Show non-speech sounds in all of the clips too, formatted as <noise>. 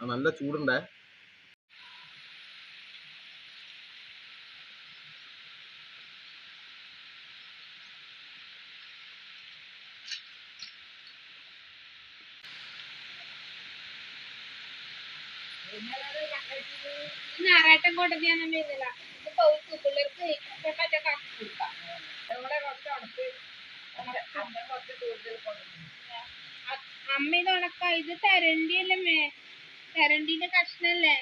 നല്ല ചൂടുണ്ടേ. അമ്മ ഇത് തരണ്ടിയല്ലേ ഇത് തെരണ്ടിയല്ലേ മേ തെരണ്ടീന്റെ കഷ്ണല്ലേ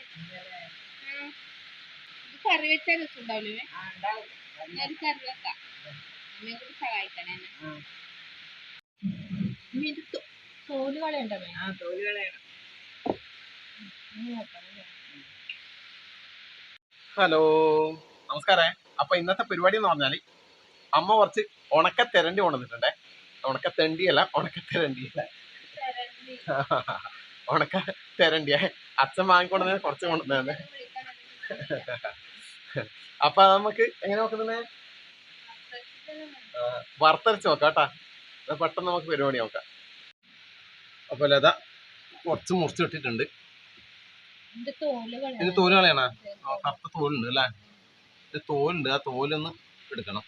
ഇത് കറി വെച്ചാൽ രസം ഉണ്ടാവില്ലേ? ഞാൻ കറി വെക്കാം. അമ്മയെ കൂടി സഹായിക്കണേ ഇത് തോൽ കളയണ്ടേ ഹലോ. നമസ്കാരേ. അപ്പൊ ഇന്നത്തെ പരിപാടി എന്ന് പറഞ്ഞാൽ അമ്മ കുറച്ച് ഉണക്ക തെരണ്ടി കൊണ്ടുവന്നിട്ടുണ്ടേ. ഉണക്ക തെണ്ടിയല്ല ഉണക്ക തെരണ്ടിയല്ല തെരണ്ടി <laughs> ഉണക്ക തെരണ്ടിയ അച്ഛൻ വാങ്ങിക്കൊണ്ടു കുറച്ച് കൊണ്ടുവന്നേ അപ്പൊ നമുക്ക് എങ്ങനെ നോക്കുന്നേ വറുത്തരച്ച് നോക്കാം കേട്ടാ. പെട്ടെന്ന് നമുക്ക് പരിപാടി നോക്കാം. അപ്പൊ ലത കുറച്ച് മുറിച്ച് ഇട്ടിട്ടുണ്ട് ഇത് തോൽ കളയണോ കളയണം തോൽ കളയണ ആ കറുത്ത തോലുണ്ട് അല്ലേ? ഇത് തോലുണ്ട്. ആ തോലൊന്ന് എടുക്കണം.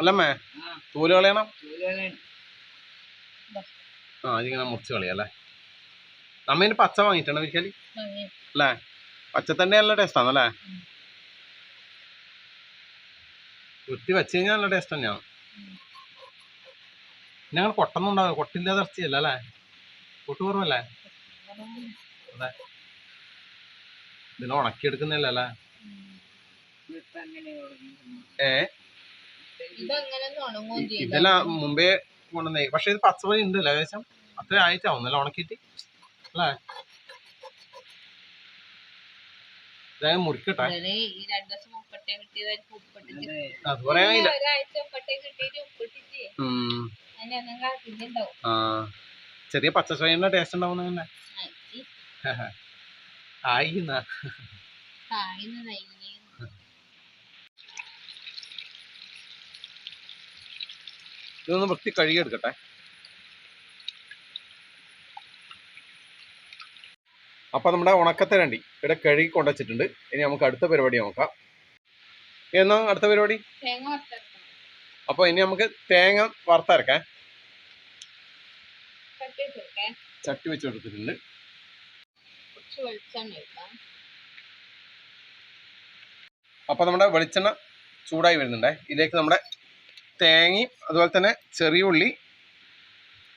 അല്ലമ്മേ തോൽ കളയണം ആ ഇതിങ്ങനെ മുറിച്ച് കളയാം അല്ലേ? അമ്മ ഇതിന് പച്ച വാങ്ങിയിട്ടുണ്ട് ഒരിക്കൽ അല്ലേ? പച്ച തന്നെ നല്ല ടേസ്റ്റ് ആണല്ലേ? കുത്തി വെച്ച് കഴിഞ്ഞാൽ നല്ല ടേസ്റ്റ് തന്നെയാണ് ഞങ്ങൾ കൊട്ടൊന്നും ഉണ്ടാവും കൊട്ടില്ലാതെ ഇറച്ചിയല്ല അല്ലേ? കൊട്ട് കുറവല്ലേ? ഇതിനെ ഉണക്കിയെടുക്കുന്നില്ല അല്ലേ? ഏ? ഇതെല്ലാം മുമ്പേ കൊണ്ടുവന്നേ. പക്ഷേ ഇത് പച്ചപ്പണി ഉണ്ട് ഏകദേശം അത്ര ആയിട്ടാവുന്നല്ല ഉണക്കിയിട്ട്? അല്ലേ? ഇതായത് മുറിക്കട്ടെ. അത്. പറയാനില്ല ആ. ചെറിയ പച്ചച്ചോയന്റെ ടേസ്റ്റ് ഉണ്ടാവുന്ന തന്നെ. ആയി. എന്നാ. ഇതൊന്ന് വൃത്തി കഴുകിയെടുക്കട്ടെ അപ്പൊ നമ്മുടെ ഉണക്കത്തരണ്ടി ഇവിടെ കഴുകി കൊണ്ടുവച്ചിട്ടുണ്ട് ഇനി നമുക്ക് അടുത്ത പരിപാടി നോക്കാം. എന്നാ അടുത്ത പരിപാടി? തേങ്ങ വറുത്തെടുക്കണം അപ്പൊ ഇനി നമുക്ക് തേങ്ങ വെച്ചെടുക്കേ. ചട്ടി വെച്ച് കൊടുത്തിട്ടുണ്ട്. കുറച്ച് വെളിച്ചെണ്ണ എടുക്കാം. അപ്പൊ നമ്മുടെ വെളിച്ചെണ്ണ ചൂടായി വരുന്നുണ്ടേ. ഇതിലേക്ക് നമ്മുടെ തേങ്ങയും അതുപോലെ തന്നെ ചെറിയ ഉള്ളി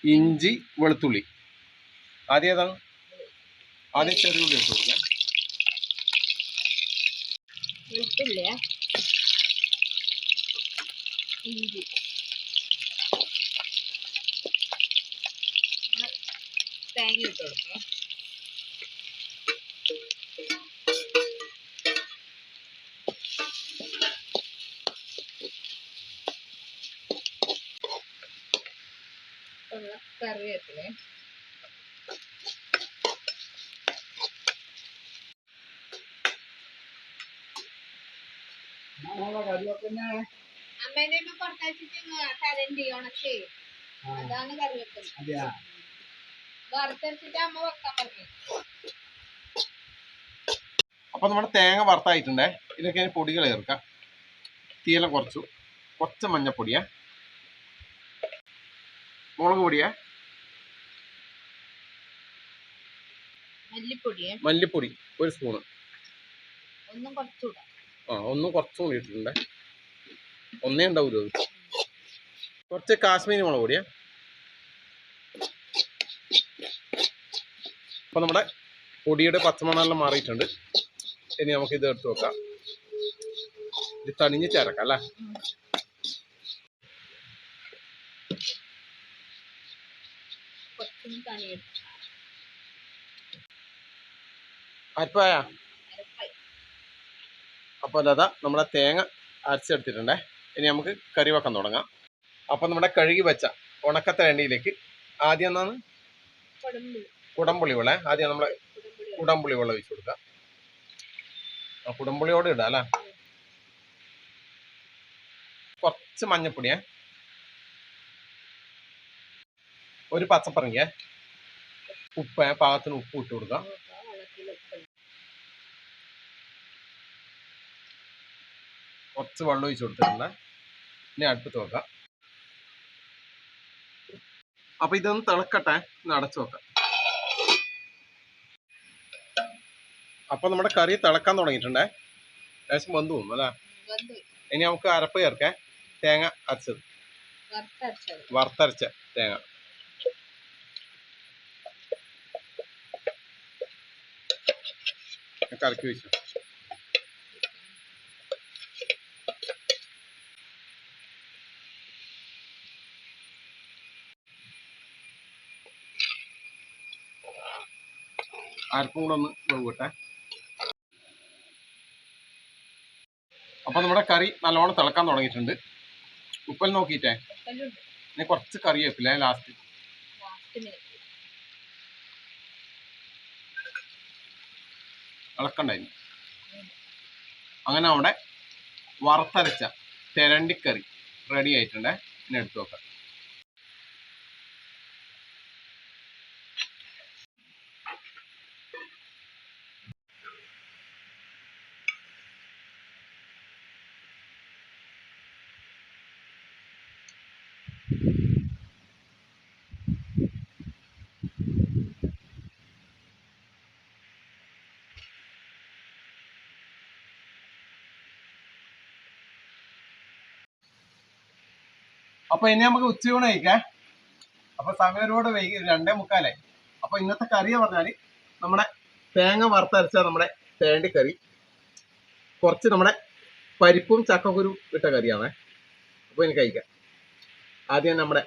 ഇഞ്ചി വെളുത്തുള്ളി. ആദ്യം ഏതാണ്? ആദ്യം ചെറിയ ഉള്ളി ഇട്ട് കൊടുക്കാം. ഇഞ്ചി. തേങ്ങ ഇട്ട് കൊടുക്കാം. കറിവേപ്പില. അമ്മേനെ പുറത്തയച്ചിട്ട് ഉണക്കി അതാണ് കറിവേപ്പില. വറുത്തരച്ചിട്ട് അമ്മ വെക്കാൻ പറഞ്ഞു. അപ്പൊ നമ്മുടെ തേങ്ങ വറുത്തായിട്ടുണ്ടേ. ഇതൊക്കെ പൊടികൾ ചേർക്ക. തീല കുറച്ചു. കുറച്ച് മഞ്ഞപ്പൊടിയാ. മുളക് പൊടിയാ. മല്ലിപ്പൊടി. ഒരു സ്പൂണ്. ആ ഒന്നും കുറച്ചും കൂടി ഇട്ടിട്ടുണ്ട് ഒന്നേ ഉണ്ടാവൂലോ കുറച്ച് കാശ്മീരി മുളക് പൊടിയാ. അപ്പൊ നമ്മുടെ പൊടിയുടെ പച്ചമണെല്ലാം മാറിയിട്ടുണ്ട്. ഇനി നമുക്ക് ഇത് എടുത്ത് വെക്കാം. ഇത് തണിഞ്ഞ് ചേർക്കാം അല്ലേ? തണിയെടുക്കും അരിപ്പായ? അപ്പോൾ അതാ നമ്മുടെ തേങ്ങ അരച്ചെടുത്തിട്ടുണ്ടേ. ഇനി നമുക്ക് കറി വെക്കാൻ തുടങ്ങാം. അപ്പോൾ നമ്മുടെ കഴുകി വെച്ച ഉണക്കത്തെ എണ്ണയിലേക്ക് ആദ്യം എന്നാണ് കുടംപുളി. വെള്ളം ആദ്യം നമ്മൾ കുടംപുളി. വെള്ളം ഒഴിച്ചു കൊടുക്കാം ആ കുടംപുളിയോട് ഇടാം അല്ലേ? കുറച്ച് മഞ്ഞപ്പൊടിയേ. ഒരു പച്ചപ്പറങ്ങിയേ. ഉപ്പ് പാകത്തിന് ഉപ്പ് ഇട്ട് കൊടുക്കാം കുറച്ച് വെള്ളം ഒഴിച്ച് കൊടുത്തിട്ടുണ്ട്. ഇനി അടുപ്പത്ത് നോക്കാം അപ്പൊ ഇതൊന്ന് തിളക്കട്ടെ. ഇന്ന് അടച്ചു വെക്കാം. അപ്പൊ നമ്മുടെ കറി തിളക്കാൻ തുടങ്ങിയിട്ടുണ്ടേ. ലേശം വന്നു പോകും അല്ലേ? ഇനി നമുക്ക് അരപ്പ് ചേർക്കാം. തേങ്ങ അരച്ചത്. വറുത്തരച്ച തേങ്ങ. കറക്കി വെച്ചു. അരപ്പും കൂടെ ഒന്ന് വേവിട്ടെ അപ്പൊ നമ്മുടെ കറി നല്ലോണം തിളക്കാൻ തുടങ്ങിയിട്ടുണ്ട്. ഉപ്പൽ നോക്കിയിട്ടേ? ഇനി കുറച്ച് കറി വെക്കില്ലേ ലാസ്റ്റ് ഇളക്കണ്ടായിരുന്നു അങ്ങനെ അവിടെ വറുത്തരച്ച തെരണ്ടിക്കറി റെഡി ആയിട്ടുണ്ടേ? ഇനി എടുത്തു നോക്കാം. അപ്പൊ ഇനി നമുക്ക് ഉച്ചയൂണ് കഴിക്കാം അപ്പൊ സമയം ഒരുപാട് വൈകി രണ്ടേ മുക്കാലായി. അപ്പൊ ഇന്നത്തെ കറിയെ പറഞ്ഞാൽ നമ്മുടെ തേങ്ങ വറുത്തരച്ച നമ്മുടെ തേണ്ടിക്കറി കുറച്ച് നമ്മുടെ പരിപ്പും ചക്കക്കുരു ഇട്ട കറിയാണ്. അപ്പൊ ഇനി കഴിക്കാം. ആദ്യം നമ്മുടെ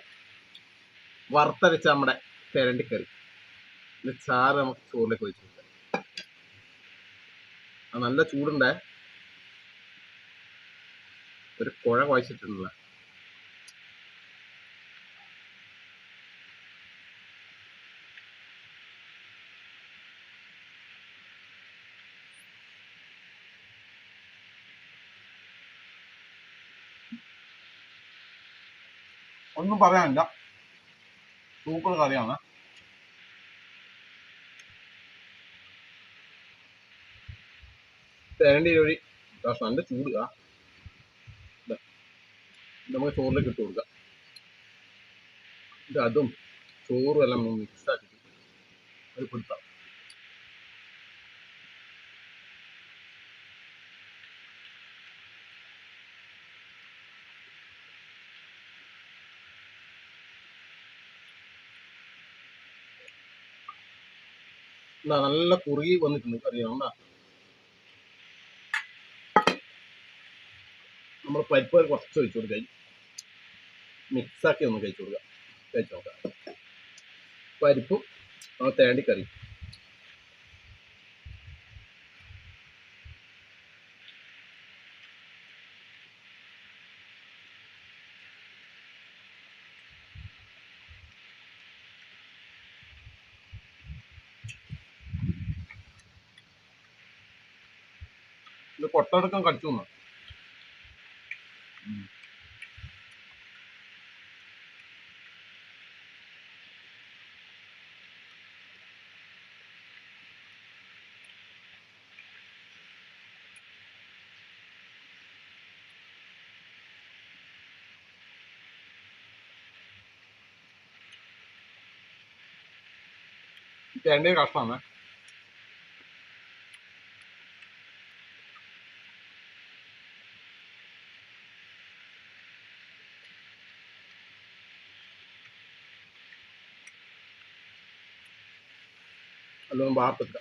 വറുത്തരച്ച നമ്മുടെ തേണ്ടിക്കറി ഇത് ചാറ് നമുക്ക് ചോറിലേക്ക് വെച്ചു നല്ല ചൂടുണ്ടേ. ഒരു കുഴ കുഴച്ചിട്ടുണ്ടല്ലോ ഒന്നും പറയാനില്ല. സൂപ്പർ കറിയാണ് തേണ്ടി വഴി. നല്ല ചൂടുക നമുക്ക് ചോറിലേക്ക് ഇട്ട് കൊടുക്കാം. ഇത് അതും ചോറും എല്ലാം മിക്സ് ആക്കിയിട്ട് അത് കൊടുത്താം എന്താ നല്ല കുറുകി വന്നിട്ടുണ്ട് എന്താ നമ്മൾ പരിപ്പ് കുറച്ച് ഒഴിച്ചു കൊടുക്കാം. മിക്സാക്കി ഒന്ന് കഴിച്ചു കൊടുക്കാം. കഴിച്ചു നോക്കാം. പരിപ്പും തേണ്ടിക്കറി ഇത് കൊട്ടടക്കം കടിച്ചു തന്നു കഷ്ടമാണ് നല്ലോണം വാർത്തെടുക്കുക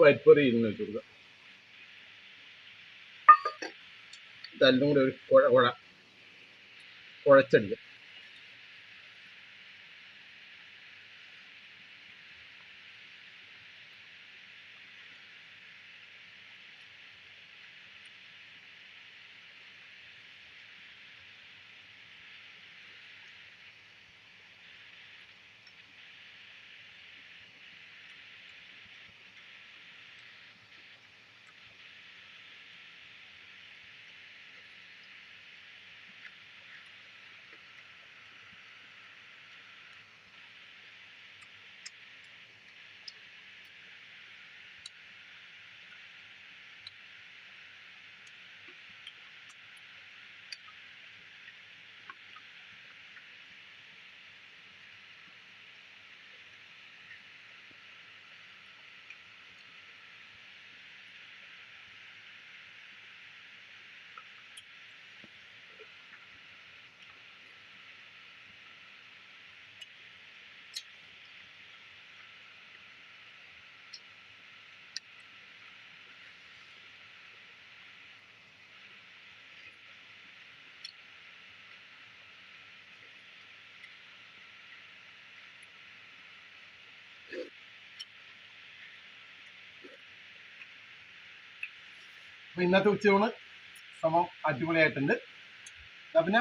പരിപ്പറി ഇരുന്ന് വെച്ച് കൊടുക്കുക. ഇതെല്ലാം കൂടി ഒരു കുഴ കുഴ കുഴച്ചടിക്കുക. ഇന്നത്തെ ഉച്ചയൂണ്. സംഭവം അടിപൊളിയായിട്ടുണ്ട്. പിന്നെ